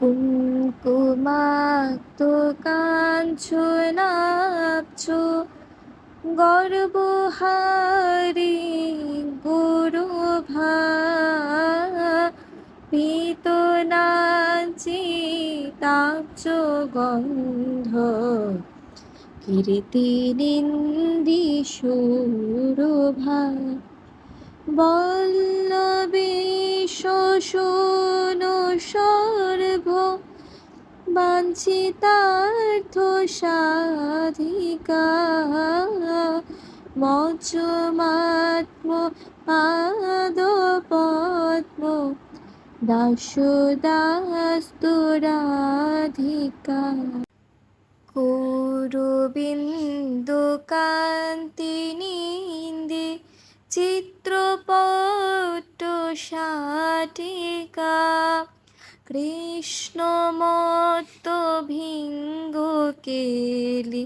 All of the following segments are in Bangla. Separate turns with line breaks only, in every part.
কুঙ্কুমাক্ত কাঞ্চনাব্জ গর্বহারি গুরু ভীত নাচিতাব্জ গন্ধ। কীর্তি নিন্দি সুরভা বল্লবে শোষণ সর্ব বাঞ্ছিতার্থ সাধিকা। মজ্জমাত্ম পাদ পদ্ম দাসদাস্তুরাধিকা কুরুবিন্দু কান্তি নিন্দে চিত্রপট শাটিকা কৃষ্ণমত্ত ভিঙ্গ কেলি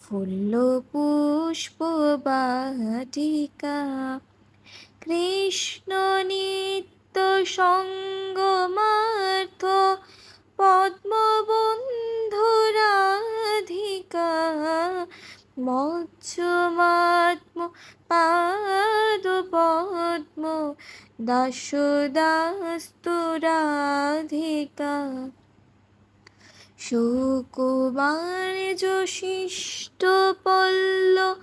ফুল্ল পুষ্প বাটিকা। কৃষ্ণ নিত্য সঙ্গমার্থ পদ্মবন্ধুরাধিকা মৎস্যমাত্ম পাদ পদ্ম দাসদাস্তুরাধিকা সুকুমার যশিষ্ট পল্ল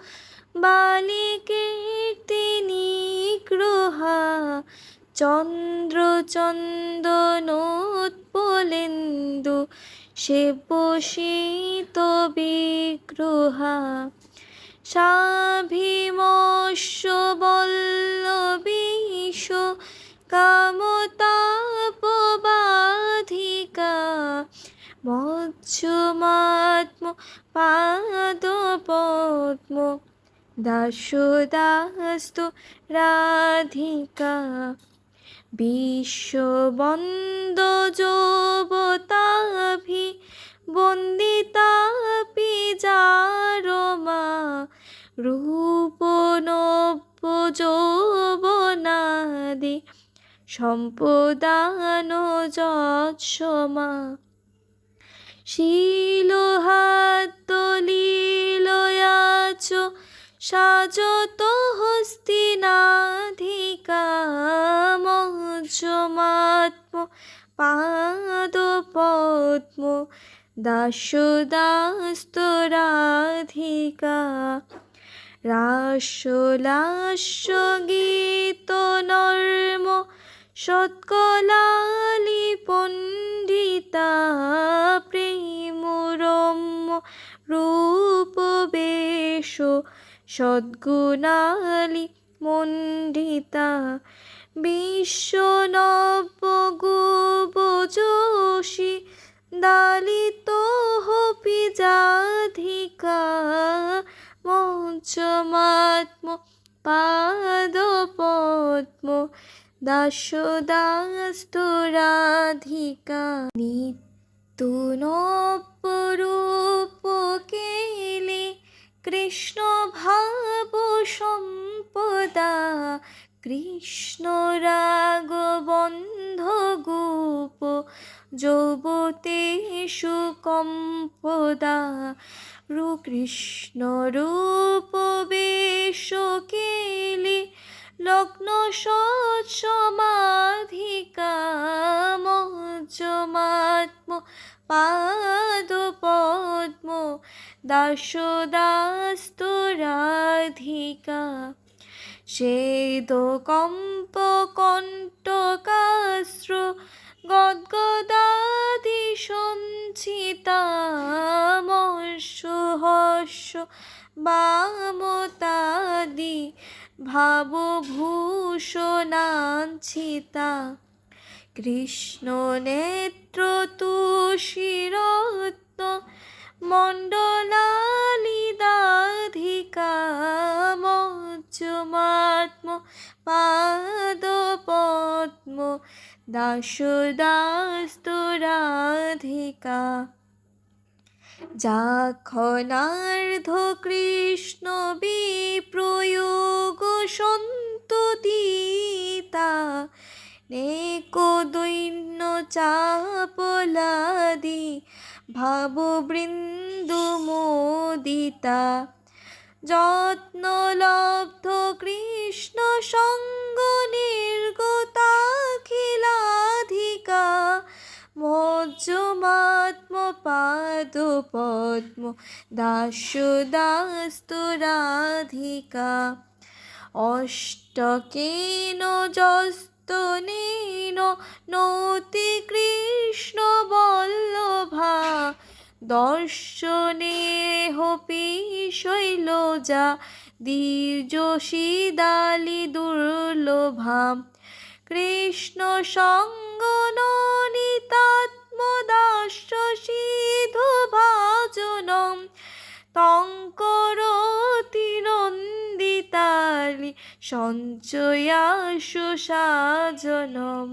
বালিকীর্তিনী চন্দ্র চন্দনোৎপলেন্দু সেবশীত বিগ্রহা। সাভিমস্য মৎস্যমাত্ম পাদ পদ্ম দাসদাস্তু রাধিকা। বিশ্ববন্দ যবতাভি বন্দিতাপি যারমা রূপ নব্য যৌবনাদি সম্পদান যৎসমা শিলহাত লীলয়াচ সাজত হস্তিনাধিকা মজ্জমাত্ম পাদ পদ্ম দাসদাস্তরাধিকা। রাসলাস্য গীত নর্ম সৎকলালি সদ্গুণালি মণ্ডিতা বিশ্বনব যোশী দালিত হপি জাধিকা মঞ্চমাত্ম পাদ পদ্ম দাসদাস্তরাধিকা। কেলে কৃষ্ণ কৃষ্ণ রাগ বন্ধ গোপ যৌবতেষু সুকম্পদা রু কৃষ্ণ রূপ বেশ কেলি লগ্ন সমাধিকা মজ্জমাত্ম পাদ পদ্ম দাসদাস্তরাধিকা সেদ কম্প কণ্টকাশ্র গদ্গদাদি সঞ্চিতা বামতাদি ভাবভূষণাঞ্ছিতা কৃষ্ণ নেত্র তুষিরত্ন মণ্ডলালিদাধিকা মজ্জমাত্ম পাদ পদ্ম দাসদাস্তরাধিকা যাক্ষণার্ধ কৃষ্ণ বিপ্রয়োগ সন্ততিতা নেকো দৈন্য চাপলাদি ভাববৃন্দু মোদিতা যত্নলব্ধ কৃষ্ণ সঙ্গ নির্গতাখিলাধিকা মজ্জমাত্ম পাদ পদ্ম দাস্য দাস্তু রাধিকা। অষ্টকেন যস্তনেন নতি কৃষ্ণ দর্শনে হপি শৈলজা দীর্যশীদালি দুর্লভা। কৃষ্ণ সঙ্গ নিতাত্মদাস্য সিধু ভাজনম তঙ্করতি নন্দিতালি সঞ্চয়াশু সাজনম।